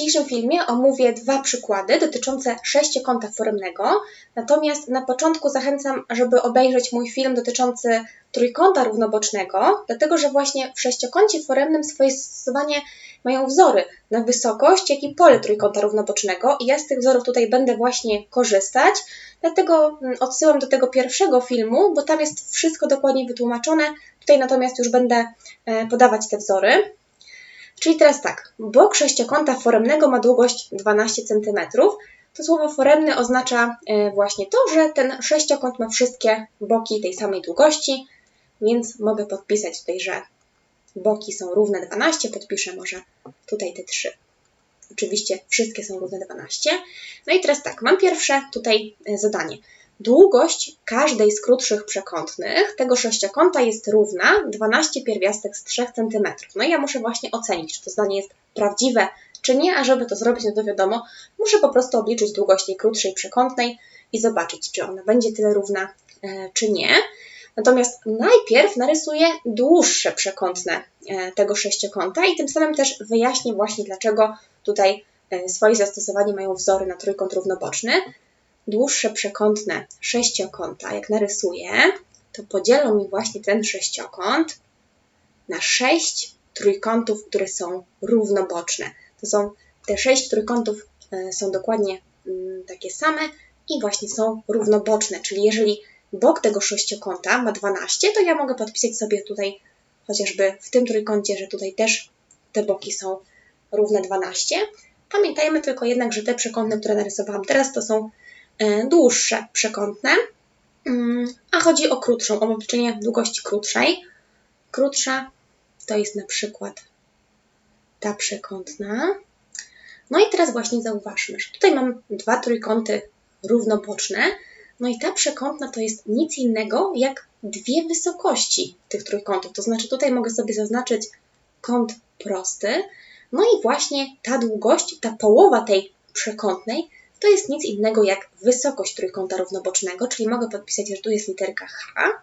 dzisiejszym filmie omówię dwa przykłady dotyczące sześciokąta foremnego, natomiast na początku zachęcam, żeby obejrzeć mój film dotyczący trójkąta równobocznego, dlatego że właśnie w sześciokącie foremnym swoje zastosowanie mają wzory na wysokość, jak i pole trójkąta równobocznego. I ja z tych wzorów tutaj będę właśnie korzystać, dlatego mm, odsyłam do tego pierwszego filmu, bo tam jest wszystko dokładnie wytłumaczone, tutaj natomiast już będę e, podawać te wzory. Czyli teraz tak, bok sześciokąta foremnego ma długość 12 cm. To słowo foremny oznacza e, właśnie to, że ten sześciokąt ma wszystkie boki tej samej długości, więc mogę podpisać tutaj, że boki są równe 12, podpiszę może tutaj te trzy. Oczywiście wszystkie są równe 12. No i teraz tak, mam pierwsze tutaj e, zadanie. Długość każdej z krótszych przekątnych tego sześciokąta jest równa 12 pierwiastek z 3 cm. No i ja muszę właśnie ocenić, czy to zdanie jest prawdziwe, czy nie, a żeby to zrobić, no to wiadomo, muszę po prostu obliczyć długość tej krótszej przekątnej i zobaczyć, czy ona będzie tyle równa, e, czy nie. Natomiast najpierw narysuję dłuższe przekątne e, tego sześciokąta i tym samym też wyjaśnię właśnie, dlaczego tutaj e, swoje zastosowanie mają wzory na trójkąt równoboczny dłuższe przekątne sześciokąta, jak narysuję, to podzielą mi właśnie ten sześciokąt na sześć trójkątów, które są równoboczne. To są te sześć trójkątów e, są dokładnie mm, takie same i właśnie są równoboczne, czyli jeżeli bok tego sześciokąta ma 12, to ja mogę podpisać sobie tutaj chociażby w tym trójkącie, że tutaj też te boki są równe 12. Pamiętajmy tylko jednak, że te przekątne, które narysowałam teraz, to są dłuższe przekątne, mm, a chodzi o krótszą, o obliczenie długości krótszej. Krótsza to jest na przykład ta przekątna. No i teraz właśnie zauważmy, że tutaj mam dwa trójkąty równoboczne, no i ta przekątna to jest nic innego jak dwie wysokości tych trójkątów. To znaczy tutaj mogę sobie zaznaczyć kąt prosty, no i właśnie ta długość, ta połowa tej przekątnej to jest nic innego jak wysokość trójkąta równobocznego, czyli mogę podpisać, że tu jest literka H.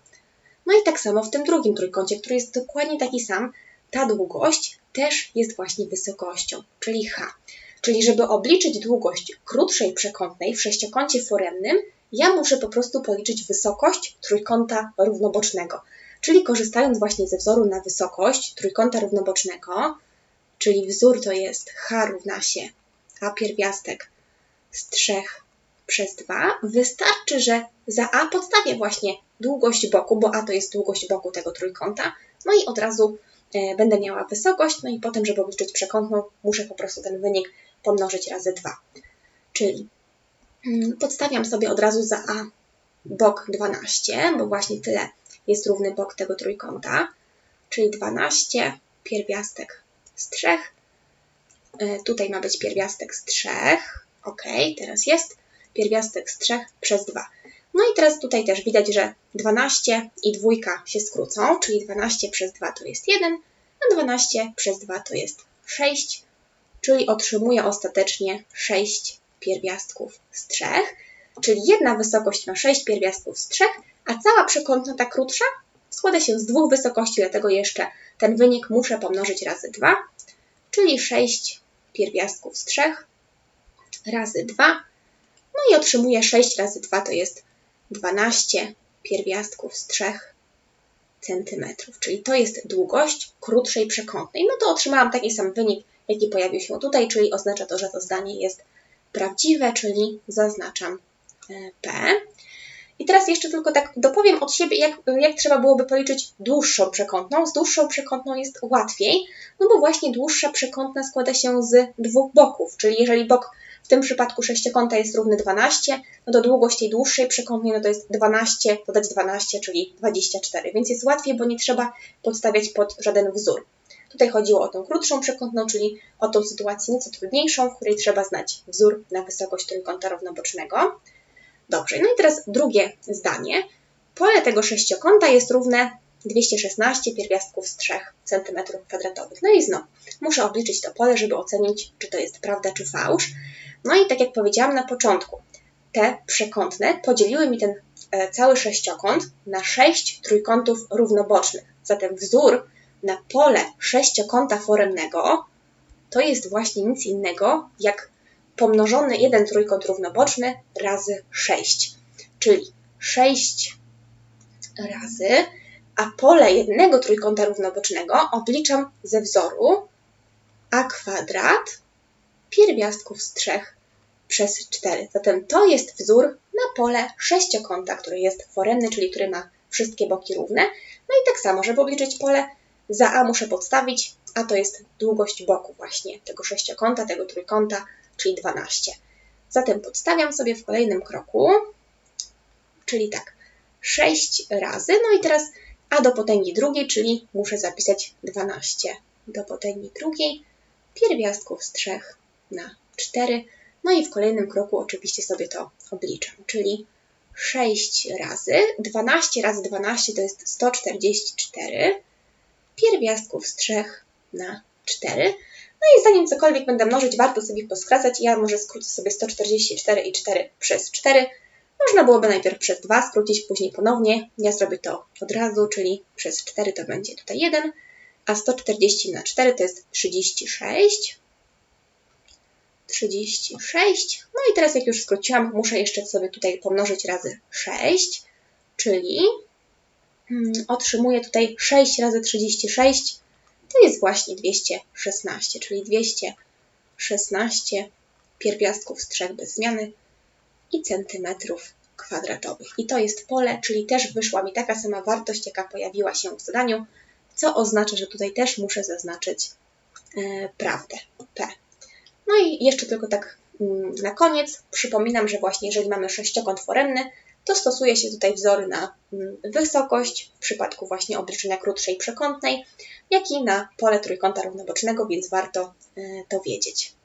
No i tak samo w tym drugim trójkącie, który jest dokładnie taki sam, ta długość też jest właśnie wysokością, czyli H. Czyli żeby obliczyć długość krótszej przekątnej w sześciokącie foremnym, ja muszę po prostu policzyć wysokość trójkąta równobocznego. Czyli korzystając właśnie ze wzoru na wysokość trójkąta równobocznego, czyli wzór to jest H równa się A pierwiastek z 3 przez 2, wystarczy, że za A podstawię właśnie długość boku, bo A to jest długość boku tego trójkąta, no i od razu e, będę miała wysokość, no i potem, żeby obliczyć przekątną, muszę po prostu ten wynik pomnożyć razy 2. Czyli mm, podstawiam sobie od razu za A bok 12, bo właśnie tyle jest równy bok tego trójkąta, czyli 12 pierwiastek z 3. E, tutaj ma być pierwiastek z 3, OK, teraz jest pierwiastek z 3 przez 2. No i teraz tutaj też widać, że 12 i dwójka się skrócą, czyli 12 przez 2 to jest 1, a 12 przez 2 to jest 6, czyli otrzymuję ostatecznie 6 pierwiastków z 3, czyli jedna wysokość ma 6 pierwiastków z 3, a cała przekątna, ta krótsza, składa się z dwóch wysokości, dlatego jeszcze ten wynik muszę pomnożyć razy 2, czyli 6 pierwiastków z 3 razy 2. No i otrzymuję 6 razy 2 to jest 12 pierwiastków z 3 cm, czyli to jest długość krótszej przekątnej. No to otrzymałam taki sam wynik, jaki pojawił się tutaj, czyli oznacza to, że to zdanie jest prawdziwe, czyli zaznaczam e, P. I teraz jeszcze tylko tak dopowiem od siebie, jak, jak trzeba byłoby policzyć dłuższą przekątną. Z dłuższą przekątną jest łatwiej, no bo właśnie dłuższa przekątna składa się z dwóch boków, czyli jeżeli bok w tym przypadku sześciokąta jest równy 12, no to długość tej dłuższej przekątnej no to jest 12 dodać 12, czyli 24, więc jest łatwiej, bo nie trzeba podstawiać pod żaden wzór. Tutaj chodziło o tą krótszą przekątną, czyli o tą sytuację nieco trudniejszą, w której trzeba znać wzór na wysokość trójkąta równobocznego. Dobrze, no i teraz drugie zdanie. Pole tego sześciokąta jest równe 216 pierwiastków z 3 cm2. No i znowu, muszę obliczyć to pole, żeby ocenić, czy to jest prawda, czy fałsz. No i tak jak powiedziałam na początku, te przekątne podzieliły mi ten e, cały sześciokąt na sześć trójkątów równobocznych. Zatem wzór na pole sześciokąta foremnego to jest właśnie nic innego jak pomnożony jeden trójkąt równoboczny razy 6, czyli 6 razy, a pole jednego trójkąta równobocznego obliczam ze wzoru a kwadrat pierwiastków z 3 przez 4. Zatem to jest wzór na pole sześciokąta, który jest foremny, czyli który ma wszystkie boki równe. No i tak samo, żeby obliczyć pole, za A muszę podstawić, a to jest długość boku właśnie tego sześciokąta, tego trójkąta, czyli 12. Zatem podstawiam sobie w kolejnym kroku, czyli tak, 6 razy, no i teraz a do potęgi drugiej, czyli muszę zapisać 12 do potęgi drugiej, pierwiastków z 3 na 4, no i w kolejnym kroku oczywiście sobie to obliczam, czyli 6 razy, 12 razy 12 to jest 144, pierwiastków z 3 na 4. No i zanim cokolwiek będę mnożyć, warto sobie poskracać. Ja może skrócę sobie 144 i 4 przez 4. Można byłoby najpierw przez 2 skrócić, później ponownie. Ja zrobię to od razu, czyli przez 4 to będzie tutaj 1, a 140 na 4 to jest 36. 36. No i teraz jak już skróciłam, muszę jeszcze sobie tutaj pomnożyć razy 6, czyli hmm, otrzymuję tutaj 6 razy 36, to jest właśnie 216, czyli 216 pierwiastków 3 bez zmiany i centymetrów kwadratowych. I to jest pole, czyli też wyszła mi taka sama wartość, jaka pojawiła się w zadaniu, co oznacza, że tutaj też muszę zaznaczyć e, prawdę P. No i jeszcze tylko tak mm, na koniec przypominam, że właśnie jeżeli mamy sześciokąt foremny, to stosuje się tutaj wzory na mm, wysokość w przypadku właśnie obliczenia krótszej przekątnej, jak i na pole trójkąta równobocznego, więc warto e, to wiedzieć.